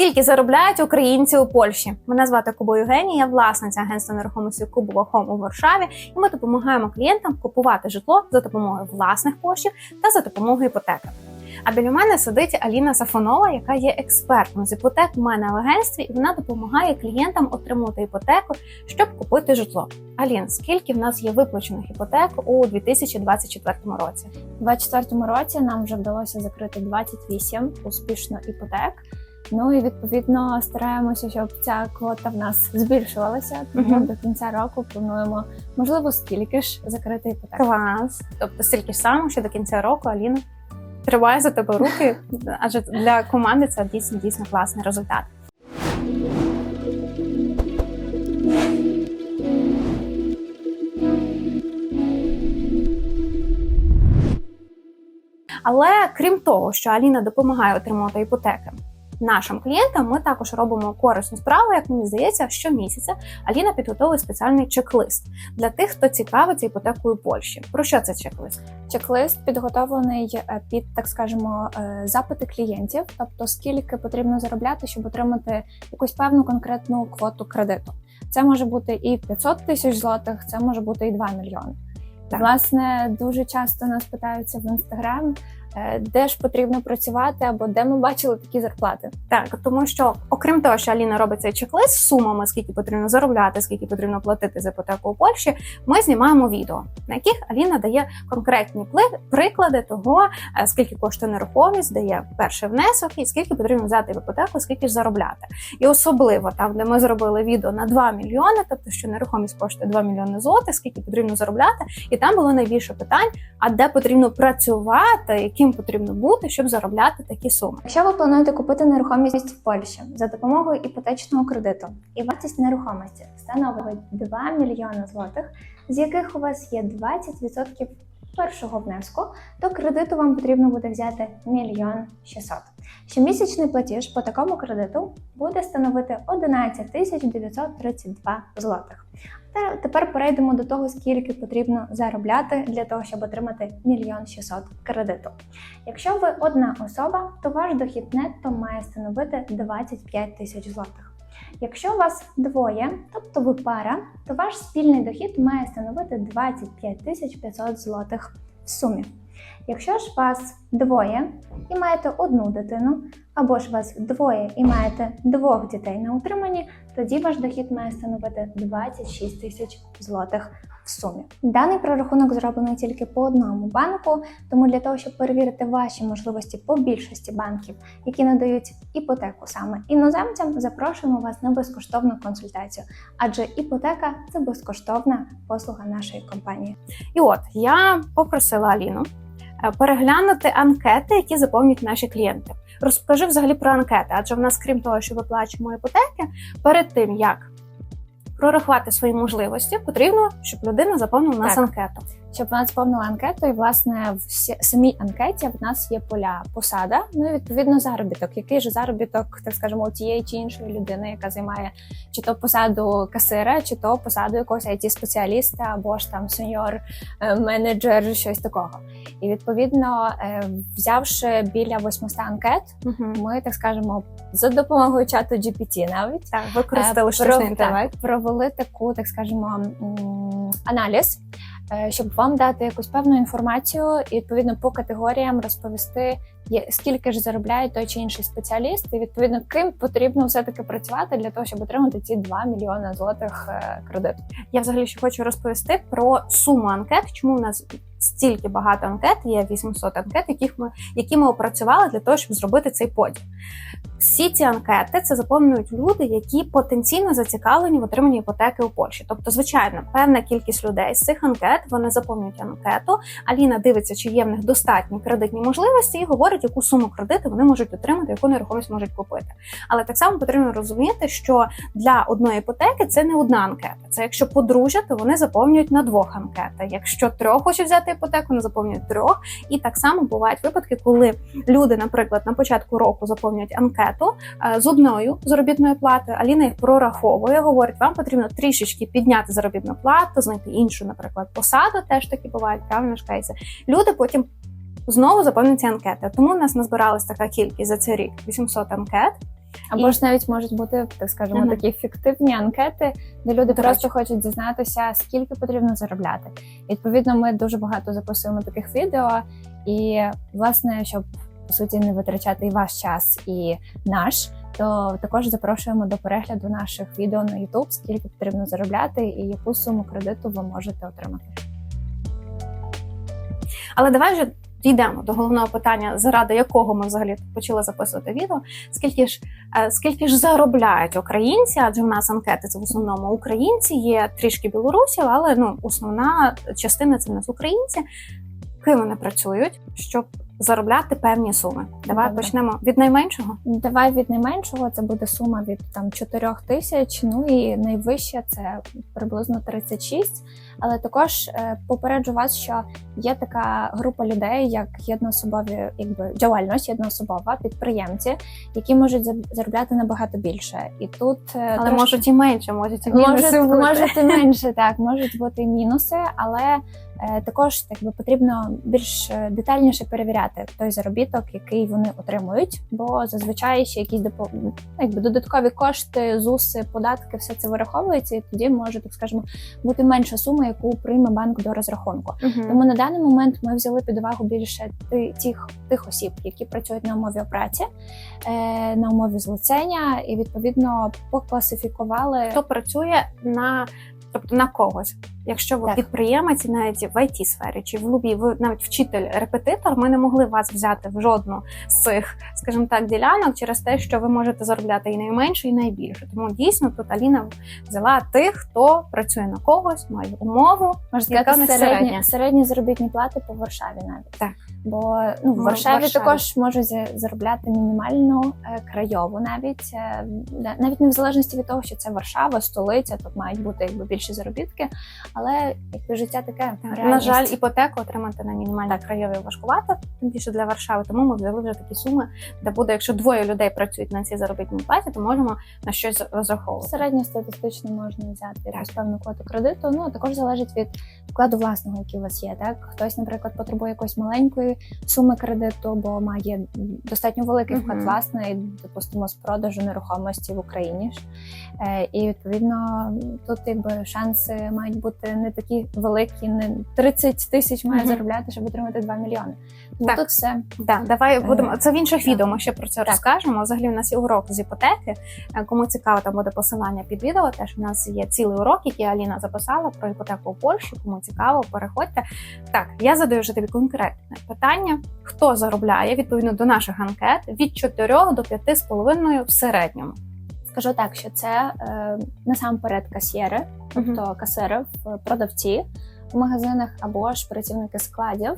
Скільки заробляють українці у Польщі? Мене звати Кубо Євгенія, я власниця агентства нерухомості Кубова Хом у Варшаві, і ми допомагаємо клієнтам купувати житло за допомогою власних коштів та за допомогою іпотеки. А біля мене сидить Аліна Сафонова, яка є експертом з іпотек в мене в агентстві, і вона допомагає клієнтам отримувати іпотеку, щоб купити житло. Алін, скільки в нас є виплачених іпотек у 2024 році? У 2024 році нам вже вдалося закрити 28 успішно іпотек. Ну і відповідно стараємося, щоб ця квота в нас збільшувалася. Тому Мгм. до кінця року плануємо можливо стільки ж закрити іпотек. Клас. Тобто стільки ж само, що до кінця року Аліна триває за тебе руки, адже для команди це дійсно дійсно класний результат. Але крім того, що Аліна допомагає отримувати іпотеки нашим клієнтам, ми також робимо корисну справу, як мені здається, щомісяця Аліна підготовує спеціальний чек-лист для тих, хто цікавиться іпотекою Польщі. Про що це чек-лист? Чек-лист підготовлений е, під так скажемо е, запити клієнтів, тобто скільки потрібно заробляти, щоб отримати якусь певну конкретну квоту кредиту. Це може бути і 500 тисяч злотих, це може бути і 2 мільйони. Так. Власне, дуже часто нас питаються в інстаграм, де ж потрібно працювати або де ми бачили такі зарплати. Так, тому що окрім того, що Аліна робить цей чек-лист з сумами, скільки потрібно заробляти, скільки потрібно платити за іпотеку у Польщі, ми знімаємо відео, на яких Аліна дає конкретні приклади того, е, скільки коштує нерухомість, дає перший внесок і скільки потрібно взяти в іпотеку, скільки ж заробляти. І особливо там, де ми зробили відео на 2 мільйони, тобто що нерухомість коштує 2 мільйони злотих, скільки потрібно заробляти, і там було найбільше питань: а де потрібно працювати, яким потрібно бути, щоб заробляти такі суми. Якщо ви плануєте купити нерухомість в Польщі за допомогою іпотечного кредиту, і вартість нерухомості становить 2 мільйони злотих, з яких у вас є 20% першого внеску, то кредиту вам потрібно буде взяти мільйон 600. Щомісячний платіж по такому кредиту буде становити 11 тисяч 932 злотих. Тепер перейдемо до того, скільки потрібно заробляти для того, щоб отримати мільйон 600 кредиту. Якщо ви одна особа, то ваш дохід нетто має становити 25 тисяч злотих. Якщо вас двоє, тобто ви пара, то ваш спільний дохід має становити 25 тисяч 500 злотих в сумі. Якщо ж вас двоє і маєте одну дитину, або ж вас двоє і маєте двох дітей на утриманні, тоді ваш дохід має становити 26 тисяч злотих сумі. Даний прорахунок зроблений тільки по одному банку, тому для того, щоб перевірити ваші можливості по більшості банків, які надають іпотеку саме іноземцям, запрошуємо вас на безкоштовну консультацію, адже іпотека це безкоштовна послуга нашої компанії. І от я попросила Аліну е, переглянути анкети, які заповнюють наші клієнти. Розкажи взагалі про анкети, адже в нас, крім того, що виплачуємо іпотеки, перед тим як прорахувати свої можливості, потрібно, щоб людина заповнила нас Так. анкету. Щоб вона заповнила анкету, і власне в самій анкеті в нас є поля посада, ну і відповідно заробіток. Який же заробіток, так скажемо, у тієї чи іншої людини, яка займає чи то посаду касира, чи то посаду якогось it спеціаліста або ж там сеньор е, менеджер, щось такого. І відповідно, е, взявши біля 800 анкет, ми так скажемо за допомогою чату GPT навіть Так, використали Е, штучний інтелект. провели таку, так скажемо, аналіз, щоб вам дати якусь певну інформацію і відповідно по категоріям розповісти, скільки ж заробляє той чи інший спеціаліст, і відповідно ким потрібно все таки працювати для того, щоб отримати ці 2 мільйони злотих е, кредиту. Я взагалі ще хочу розповісти про суму анкет, чому в нас стільки багато анкет, є 800 анкет, яких ми, які ми опрацювали для того, щоб зробити цей поділ. Всі ці анкети це заповнюють люди, які потенційно зацікавлені в отриманні іпотеки у Польщі. Тобто, звичайно, певна кількість людей з цих анкет вони заповнюють анкету. Аліна дивиться, чи є в них достатні кредитні можливості, і говорить, яку суму кредиту вони можуть отримати, яку нерухомість можуть купити. Але так само потрібно розуміти, що для одної іпотеки це не одна анкета. Це якщо подружжя, то вони заповнюють на двох анкетах. Якщо трьох хочуть взяти іпотеку, вони заповнюють трьох. І так само бувають випадки, коли люди, наприклад, на початку року заповнюють анкету е, з одною заробітною платою. Аліна їх прораховує, говорить, вам потрібно трішечки підняти заробітну плату, знайти іншу, наприклад, посаду. Теж такі бувають правильно ж кейси. Люди потім. Знову заповнюють ці анкети. Тому в нас назбиралась така кількість за цей рік 800 анкет. Або І- ж навіть можуть бути, так скажемо, Мгм. такі фіктивні анкети, де люди До просто речі. хочуть дізнатися, скільки потрібно заробляти. Відповідно, ми дуже багато записуємо таких відео, і власне, щоб по суті не витрачати і ваш час, і наш. То також запрошуємо до перегляду наших відео на YouTube, скільки потрібно заробляти і яку суму кредиту ви можете отримати. Але давай вже дійдемо до головного питання, заради якого ми взагалі почали записувати відео. Скільки ж е, скільки ж заробляють українці? Адже в нас анкети це в основному українці, є трішки білорусів, але ну основна частина це в нас українці. Ким вони працюють, щоб заробляти певні суми? Давай Добре. почнемо від найменшого. Давай від найменшого це буде сума від там 4 тисяч. Ну і найвища це приблизно 36. Але також е, попереджу вас, що є така група людей, як єдноособові, якби діяльність єдноособова, підприємці, які можуть за- заробляти набагато більше. І тут е, Але трошки- можуть і менше, можуть і мінуси Можуть, бути. можуть і менше, так можуть бути і мінуси, але також так би потрібно більш е, детальніше перевіряти той заробіток, який вони отримують, бо зазвичай ще якісь ну, якби додаткові кошти, ЗУСи, податки, все це вираховується, і тоді може так скажемо бути менша сума, яку прийме банк до розрахунку. Мгм. Тому на даний момент ми взяли під увагу більше тих, тих осіб, які працюють на умові праці, е, на умові злицення, і відповідно покласифікували хто працює на тобто на когось. Якщо ви Так. підприємець навіть в it сфері чи в любій, ви навіть вчитель, репетитор, ми не могли вас взяти в жодну з цих, скажімо так, ділянок через те, що ви можете заробляти і найменше, і найбільше. Тому дійсно тут Аліна взяла тих, хто працює на когось, має умову. В сказати, середня? середні заробітні плати по Варшаві навіть. Так. Бо ну, в Варшаві, Варшаві. також можуть заробляти мінімальну е, краєву навіть. Е, навіть не в залежності від того, що це Варшава, столиця, тут мають бути якби більші заробітки, але якби життя таке. На жаль, іпотеку отримати на мінімальній краєві важкувато, тим більше для Варшави. Тому ми взяли вже такі суми, де буде, якщо двоє людей працюють на цій заробітній платі, то можемо на щось розраховувати. Середньостатистично можна взяти якусь певну квоту кредиту. Ну також залежить від вкладу власного, який у вас є. Так хтось, наприклад, потребує якоїсь маленької суми кредиту, бо має достатньо великий вклад Мгм. власний, допустимо, з продажу нерухомості в Україні ж. Е, і відповідно тут якби шанси мають бути не такі великі, не 30 тисяч має Мгм. заробляти, щоб отримати 2 мільйони. Тому Так. тут все Да, давай Е, будемо це в інших відео. Ми ще про це Так. розкажемо. Взагалі, у нас є урок з іпотеки. Е, Кому цікаво, там буде посилання під відео. Теж у нас є цілий урок, який Аліна записала про іпотеку у Польщі. Кому цікаво, переходьте. Так, я задаю вже тобі конкретне питання: хто заробляє відповідно до наших анкет від 4 до 5,5 в середньому? Скажу так, що це е, насамперед касьєри, тобто касири, в- продавці в магазинах або ж працівники складів.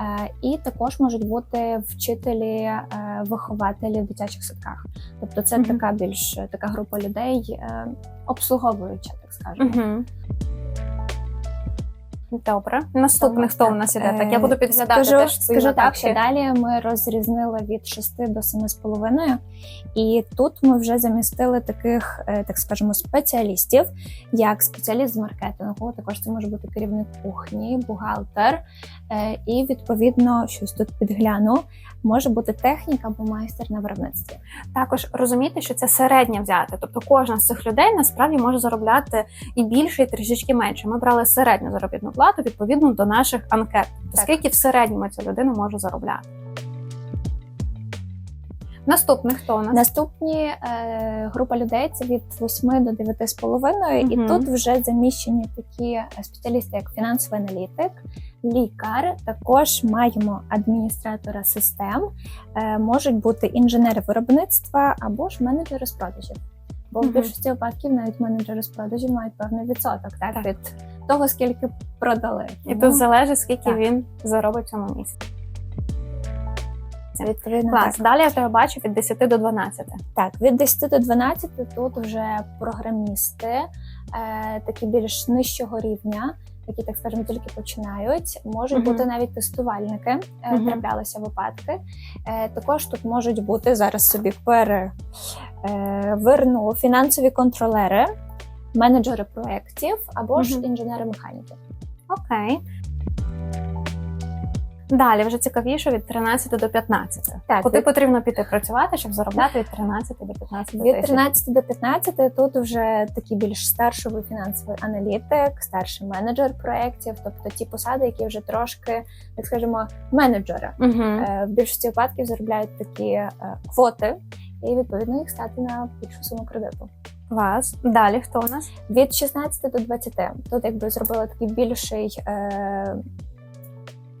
Е, і також можуть бути вчителі, е, вихователі в дитячих садках. Тобто це Мгм. така більш така група людей, е, обслуговуюча, так скажемо. Угу. Добре. Наступних Тому, хто у нас іде? Так, я е, буду підглядати скажу, теж свої скажу так, що далі ми розрізнили від 6 до 7,5. І тут ми вже замістили таких, е, так скажемо, спеціалістів, як спеціаліст з маркетингу, також це може бути керівник кухні, бухгалтер. Е, І відповідно, щось тут підгляну, може бути технік або майстер на виробництві. також розуміти, що це середнє взяти. Тобто кожна з цих людей насправді може заробляти і більше, і трішечки менше. Ми брали середню заробітну плату відповідно до наших анкет. Так. Скільки в середньому ця людина може заробляти? Наступний хто у нас? Наступні е, група людей це від 8 до 9,5. І тут вже заміщені такі е, спеціалісти, як фінансовий аналітик, лікар. Також маємо адміністратора систем, е, можуть бути інженери виробництва або ж менеджери з продажів. Бо в більшості випадків навіть менеджери з продажів мають певний відсоток так, Так. від того, скільки продали. І тут залежить, скільки Так. він заробить цьому місці. відповідно Клас. Далі я тебе бачу від 10 до 12. Так, від 10 до 12 тут вже програмісти, е, такі більш нижчого рівня, які, так скажемо, тільки починають. Можуть Мгм. бути навіть тестувальники, е, Мгм. траплялися випадки. Е, також тут можуть бути зараз собі переверну фінансові контролери, менеджери проєктів або ж інженери-механіки. Окей. Далі вже цікавіше від 13 до 15. Так, Куди від- потрібно піти працювати, щоб заробляти від 13 до 15 Від тисяч? 13 до 15 тут вже такий більш старший фінансовий аналітик, старший менеджер проєктів, тобто ті посади, які вже трошки, так скажемо, менеджери. Угу. Е, В більшості випадків заробляють такі е, квоти, і відповідно їх стати на більшу суму кредиту. Клас. Далі хто у нас? Від 16 до 20. Тут якби зробили такий більший. Е, більший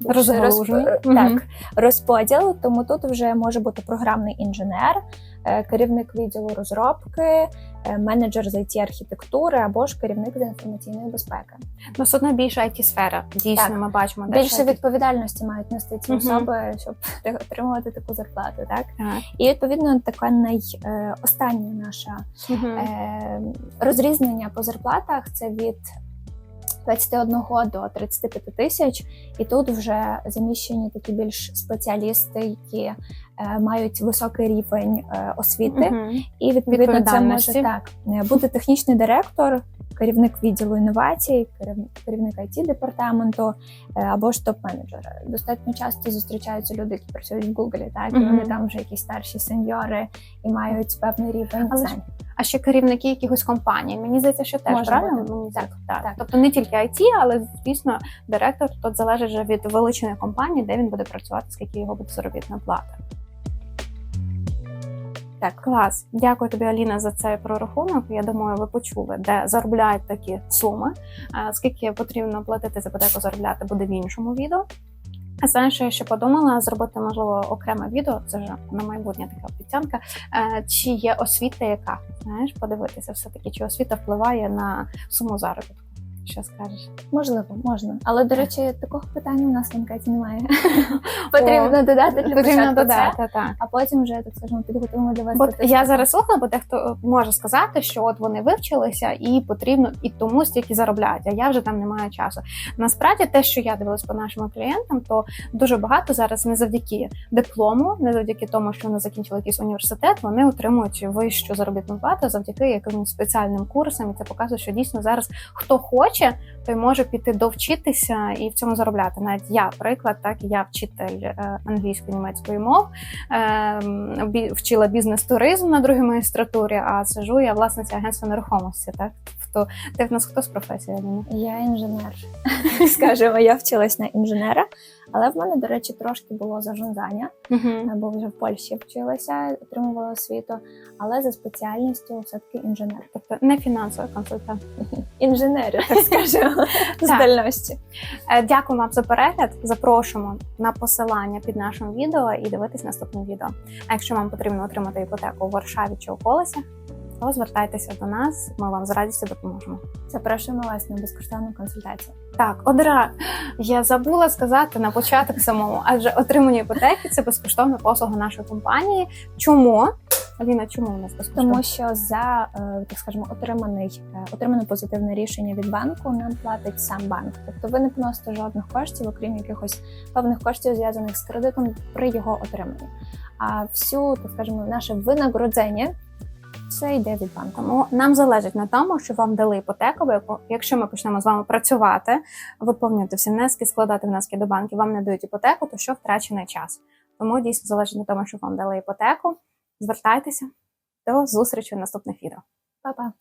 Розгалужений. розп- Мгм. Так, розподіл, тому тут вже може бути програмний інженер, е, керівник відділу розробки, е, менеджер з it архітектури або ж керівник з інформаційної безпеки. Ну, все одно більше it сфера. Дійсно, Так. ми бачимо Більше відповідальності мають нести ці Мгм. особи, щоб отримувати таку зарплату. Так Так. і відповідно така найостання наша. Е, розрізнення по зарплатах це від 21 до 35 тисяч, і тут вже заміщені такі більш спеціалісти, які е, мають високий рівень е, освіти, угу. і відповідно це може так е, бути технічний директор, керівник відділу інновацій, керівник it департаменту е, або ж топ-менеджер. Достатньо часто зустрічаються люди, які працюють в Гуглі, так і Мгм. вони там вже якісь старші сеньори і мають певний рівень Але ж. А ще керівники якихось компаній. Мені здається, що теж Може правильно бути. Так, так. так. Тобто не тільки IT, але звісно, директор тут залежить вже від величини компанії, де він буде працювати, скільки його буде заробітна плата. Так, клас. Дякую тобі, Аліна, за цей прорахунок. Я думаю, ви почули, де заробляють такі суми. Скільки потрібно платити за іпотеку, заробляти буде в іншому відео. А знаєш, що я ще подумала зробити можливо окреме відео. Це вже на майбутнє така обіцянка. Чи є освіта, яка знаєш, подивитися все таки, чи освіта впливає на суму заробітку? Що скажеш? Можливо, можна. Але до речі, такого питання у нас в анкеті немає. Потрібно додати для Потрібно початку додати, так. а потім вже так скажемо підготуємо для вас. Бо я зараз слухала, бо дехто може сказати, що от вони вивчилися і потрібно і тому стільки заробляють, а я вже там не маю часу. Насправді, те, що я дивилась по нашим клієнтам, то дуже багато зараз не завдяки диплому, не завдяки тому, що вони закінчили якийсь університет, вони отримують вищу заробітну плату завдяки якимось спеціальним курсам. І це показує, що дійсно зараз хто хоче, той може піти довчитися і в цьому заробляти. Навіть я, приклад, так я вчитель е, англійської німецької мов, ем, вчила бізнес-туризм на другій магістратурі, а сижу я власниця агентства нерухомості. Так хто ти в нас хто з професії? Я інженер, так скажемо, я вчилась на інженера, але в мене, до речі, трошки було зажонзання, бо вже в Польщі вчилася, отримувала освіту, але за спеціальністю все-таки інженер. Тобто не фінансовий консультант. Інженери, так скажемо, з Так. дальності. Е, Дякую вам за перегляд. Запрошуємо на посилання під нашим відео і дивитись наступне відео. А якщо вам потрібно отримати іпотеку у Варшаві чи околицях, то звертайтеся до нас. Ми вам з радістю допоможемо. Запрошуємо вас на безкоштовну консультацію. Так, одра я забула сказати на початок самому, адже отримання іпотеки це безкоштовна послуга нашої компанії. Чому? Аліна, чому у нас безкоштовно? Тому що за е, так скажемо отриманий е, отримане позитивне рішення від банку нам платить сам банк. Тобто ви не поносите жодних коштів, окрім якихось певних коштів зв'язаних з кредитом при його отриманні. А всю так скажемо наше винагородження це йде від банку. Тому нам залежить на тому, що вам дали іпотеку. бо Якщо ми почнемо з вами працювати, виповнювати всі внески, складати внески до банків, вам не дають іпотеку, то що втрачений час. Тому дійсно залежить на тому, що вам дали іпотеку. Звертайтеся до зустрічі в наступних відео. Па-па!